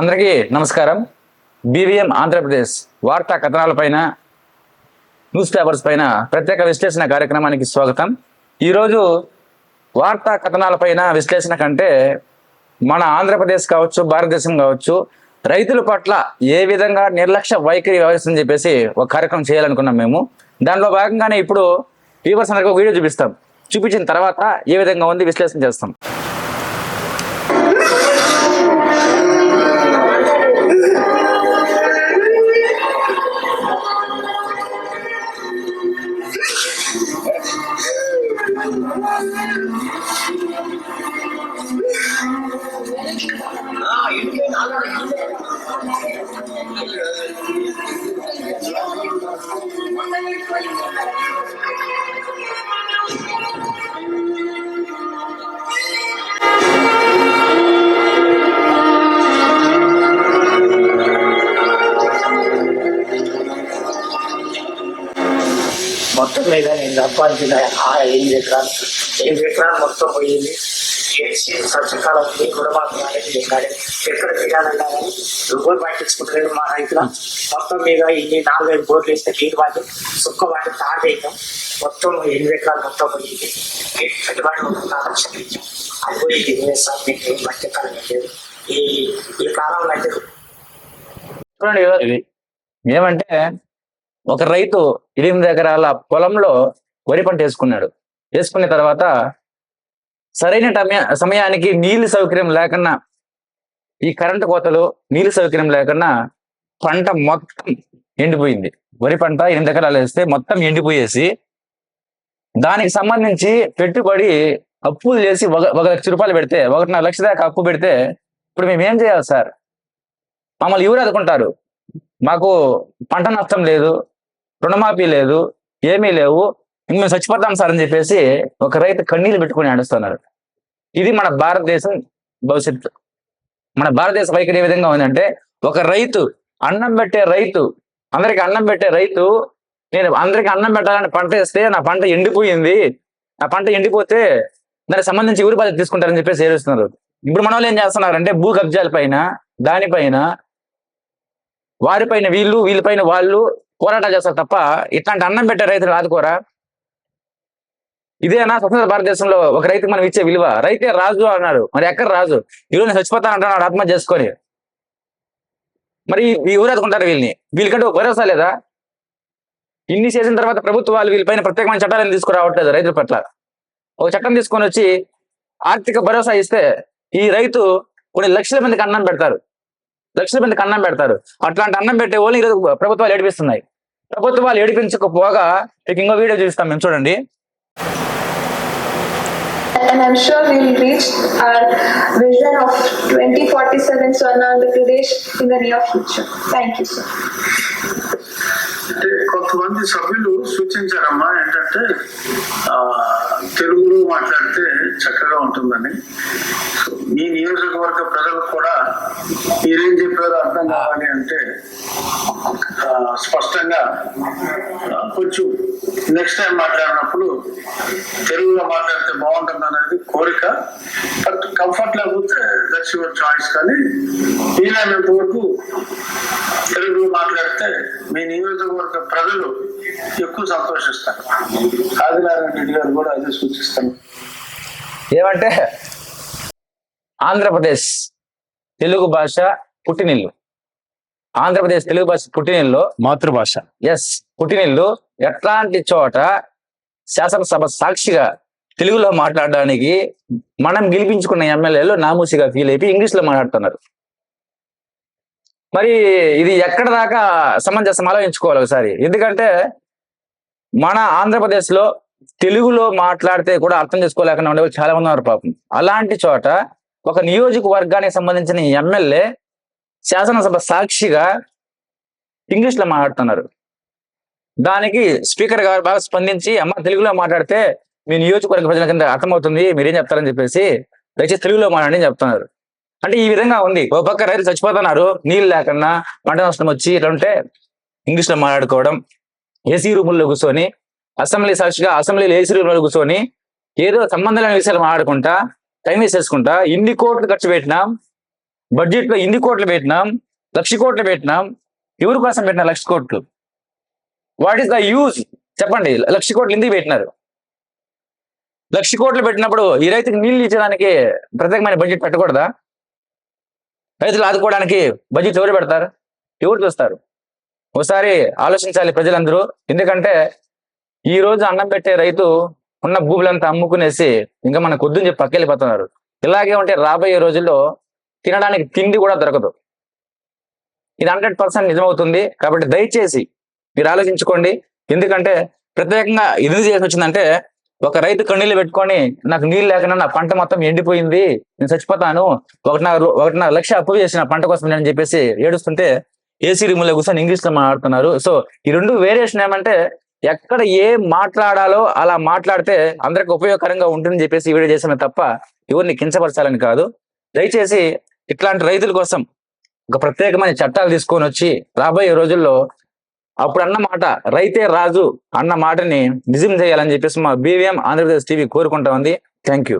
అందరికీ నమస్కారం. బీవీఎం ఆంధ్రప్రదేశ్ వార్తా కథనాలపైన న్యూస్ పేపర్స్ పైన ప్రత్యేక విశ్లేషణ కార్యక్రమానికి స్వాగతం. ఈరోజు వార్తా కథనాలపైన విశ్లేషణ కంటే మన ఆంధ్రప్రదేశ్ కావచ్చు భారతదేశం కావచ్చు రైతుల పట్ల ఏ విధంగా నిర్లక్ష్య వైఖరి వ్యవహరిస్తుందని చెప్పేసి ఒక కార్యక్రమం చేయాలనుకున్నాం మేము. దానిలో భాగంగానే ఇప్పుడు వ్యూవర్స్ అందరికీ ఒక వీడియో చూపిస్తాం. చూపించిన తర్వాత ఏ విధంగా ఉంది విశ్లేషణ చేస్తాం. మొత్తం మీద నేను సంపాదించిన ఆ ఎనిమిది ఎకరాలు ఎనిమిది ఎకరాలు మొత్తం పోయింది. చేసి కూడా మాకు గుణమాకు కానీ ఎక్కడ చేయాలన్నా కానీ రూపాయలు పట్టించుకుంటలేదు మా రైతుల మొత్తం మీద ఇన్ని నాలుగైదు బోర్లు వేస్తే నీరు వాటి సుక్క వాటి తాగేయటం మొత్తం ఎనిమిది ఎకరాలు మొత్తం పోయింది కట్టుబాటు ఒక అది పోయి ఇది మీకు ఏం మధ్యకాలం లేదు ఈ ఈ కాలంలో అయితే చూడండి ఏమంటే ఒక రైతు ఎనిమిది ఎకరాల పొలంలో వరి పంట వేసుకున్నాడు. వేసుకున్న తర్వాత సరైన సమయానికి నీళ్ళు సౌకర్యం లేకుండా ఈ కరెంటు కోతలు నీళ్ళు సౌకర్యం లేకుండా పంట మొత్తం ఎండిపోయింది. వరి పంట ఎనిమిది ఎకరాలు వేస్తే మొత్తం ఎండిపోయేసి దానికి సంబంధించి పెట్టుబడి అప్పులు చేసి ఒక ఒక లక్ష రూపాయలు పెడితే ఒకటిన్నర లక్ష దాకా అప్పు పెడితే ఇప్పుడు మేము ఏం చేయాలి సార్? మమ్మల్ని ఎవరు అదుకుంటారు మాకు పంట నష్టం లేదు రుణమాఫీ లేదు ఏమీ లేవు ఇంక మేము చచ్చిపోతాం సార్ అని చెప్పేసి ఒక రైతు కన్నీళ్ళు పెట్టుకుని ఆడుస్తున్నారు ఇది మన భారతదేశం భవిష్యత్తు. మన భారతదేశ వైఖరి ఏ విధంగా ఉందంటే ఒక రైతు అన్నం పెట్టే రైతు అందరికి అన్నం పెట్టే రైతు నేను అందరికి అన్నం పెట్టాలని పంట వేస్తే నా పంట ఎండిపోయింది. నా పంట ఎండిపోతే దానికి సంబంధించి ఎవరు బాధ్యత తీసుకుంటారని చెప్పేసి ఏడుస్తున్నారు. ఇప్పుడు మన వాళ్ళు ఏం చేస్తున్నారంటే భూ కబ్జాల పైన దానిపైన వారిపైన వీళ్ళు వీళ్ళపైన వాళ్ళు పోరాటాలు చేస్తారు తప్ప ఇట్లాంటి అన్నం పెట్టే రైతులు ఆదుకోరా ఇదేనా? స్వతంత్ర భారతదేశంలో ఒక రైతుకి మనం ఇచ్చే విలువ. రైతే రాజు అన్నారు మరి ఎక్కడ రాజు? ఈరోజు నేను చచ్చిపోతాను అంటున్నాడు ఆత్మహత్య చేసుకొని. మరి ఈ ఊరు వీళ్ళని. వీళ్ళకంటే భరోసా లేదా? ఇన్ని చేసిన తర్వాత ప్రభుత్వాలు వీళ్ళపైన ప్రత్యేకమైన చట్టాలను తీసుకురావట్లేదు రైతుల పట్ల. ఒక చట్టం తీసుకొని వచ్చి ఆర్థిక భరోసా ఇస్తే ఈ రైతు కొన్ని లక్షల మందికి అన్నం పెడతారు. లక్షల మందికి అన్నం పెడతారు. అట్లాంటి అన్నం పెట్టే వాళ్ళు ఈరోజు ప్రభుత్వాలు ఏడిపిస్తున్నాయి. ప్రభుత్వాలు ఏడిపించకపోగా మీకు ఇంకో వీడియో చూపిస్తాం మేము చూడండి. And I'm sure we'll reach our vision of 2047 Swarna Andhra Pradesh in the near future. Thank you, sir. సూచించారమ్మా ఏంటంటే తెలుగులో మాట్లాడితే చక్కగా ఉంటుందని. మీ నియోజకవర్గ ప్రజలకు కూడా మీరేం చెప్పారో అర్థం కావాలి అంటే స్పష్టంగా కొంచెం నెక్స్ట్ టైం మాట్లాడినప్పుడు తెలుగులో మాట్లాడితే బాగుంటుంది అనేది కోరిక. బట్ కంఫర్ట్ లేకపోతే దట్స్ యువర్ చాయిస్ కానీ వీలైనంత వరకు తెలుగులో మాట్లాడితే మీ నియోజకవర్గ ప్రజలు ఎక్కువ సంతోషిస్తారు ఆదినారాయణ రెడ్డి గారు కూడా అదే సూచిస్తారు ఏమంటే ఆంధ్రప్రదేశ్ తెలుగు భాష పుట్టినిల్లు. ఆంధ్రప్రదేశ్ తెలుగు భాష పుట్టినిల్లు. మాతృభాష. ఎస్ పుట్టినిల్లు. ఎట్లాంటి చోట శాసనసభ సాక్షిగా తెలుగులో మాట్లాడడానికి మనం గెలిపించుకున్న ఎమ్మెల్యేలు నామూసిగా ఫీల్ అయిపోయి ఇంగ్లీష్లో మాట్లాడుతున్నారు. మరి ఇది ఎక్కడ దాకా సమంజసం ఆలోచించుకోవాలి ఒకసారి. ఎందుకంటే మన ఆంధ్రప్రదేశ్లో తెలుగులో మాట్లాడితే కూడా అర్థం చేసుకోలేకుండా ఉండేవాళ్ళు చాలా మంది ఉన్నారు పాపం. అలాంటి చోట ఒక నియోజకవర్గానికి సంబంధించిన ఎమ్మెల్యే శాసనసభ సాక్షిగా ఇంగ్లీష్లో మాట్లాడుతున్నారు. దానికి స్పీకర్ గారు బాగా స్పందించి అమ్మ తెలుగులో మాట్లాడితే మీ నియోజకవర్గ ప్రజల కింద అర్థమవుతుంది మీరేం చెప్తారని చెప్పేసి దయచేసి తెలుగులో మాట్లాడి చెప్తున్నారు. అంటే ఈ విధంగా ఉంది. ఒక పక్క రైతులు చచ్చిపోతున్నారు నీళ్ళు లేకుండా పంట నష్టం వచ్చి ఇట్లా ఉంటే ఇంగ్లీష్లో మాట్లాడుకోవడం ఏసీ రూముల్లో కూర్చొని అసెంబ్లీ సాక్షిగా అసెంబ్లీలో ఏసీ రూమ్లో కూర్చొని ఏదో సంబంధం లేని విషయాలు మాట్లాడుకుంటా టైం వేస్ట్ చేసుకుంటా ఇన్ని కోట్లు ఖర్చు పెట్టినాం బడ్జెట్లో ఇన్ని కోట్లు పెట్టినాం లక్ష కోట్లు పెట్టినాం ఎవరి కోసం పెట్టిన లక్ష కోట్లు? వాట్ ఈస్ ద యూజ్ చెప్పండి లక్ష కోట్లు ఎందుకు పెట్టినారు? లక్ష కోట్లు పెట్టినప్పుడు ఈ రైతుకి నీళ్ళు ఇచ్చేదానికి ప్రత్యేకమైన బడ్జెట్ పెట్టకూడదా? రైతులు ఆదుకోవడానికి బడ్జెట్ ఎవరు పెడతారు? ఎవరు చూస్తారు? ఒకసారి ఆలోచించాలి ప్రజలందరూ. ఎందుకంటే ఈ రోజు అన్నం పెట్టే రైతు ఉన్న భూములంతా అమ్ముకునేసి ఇంకా మన కొద్దుని చెప్పి పక్కెళ్ళిపోతున్నారు. ఇలాగే ఉంటే రాబోయే రోజుల్లో తినడానికి తిండి కూడా దొరకదు. ఇది హండ్రెడ్ పర్సెంట్ నిజమవుతుంది. కాబట్టి దయచేసి మీరు ఆలోచించుకోండి. ఎందుకంటే ప్రత్యేకంగా ఇది చేసి వచ్చిందంటే ఒక రైతు కన్నీళ్ళు పెట్టుకొని నాకు నీళ్ళు లేకుండా నా పంట మొత్తం ఎండిపోయింది నేను చచ్చిపోతాను ఒకటిన్నర ఒకటిన్నర లక్ష అప్పు చేసిన పంట కోసం నేను చెప్పేసి ఏడుస్తుంటే ఏసీ రూమ్లో కూర్చొని ఇంగ్లీష్లో మాట్లాడుతున్నారు. సో ఈ రెండు వేరియేషన్ ఏమంటే ఎక్కడ ఏం మాట్లాడాలో అలా మాట్లాడితే అందరికి ఉపయోగకరంగా ఉంటుందని చెప్పేసి ఈ వీడియో చేసామే తప్ప ఎవరిని కించపరచాలని కాదు. దయచేసి ఇట్లాంటి రైతుల కోసం ఒక ప్రత్యేకమైన చట్టాలు తీసుకొని వచ్చి రాబోయే రోజుల్లో అప్పుడు అన్న మాట రైతే రాజు అన్న మాటని నిజం చేయాలని చెప్పేసి మా బీవీఎం ఆంధ్రప్రదేశ్ టీవీ కోరుకుంటా ఉంది. Thank you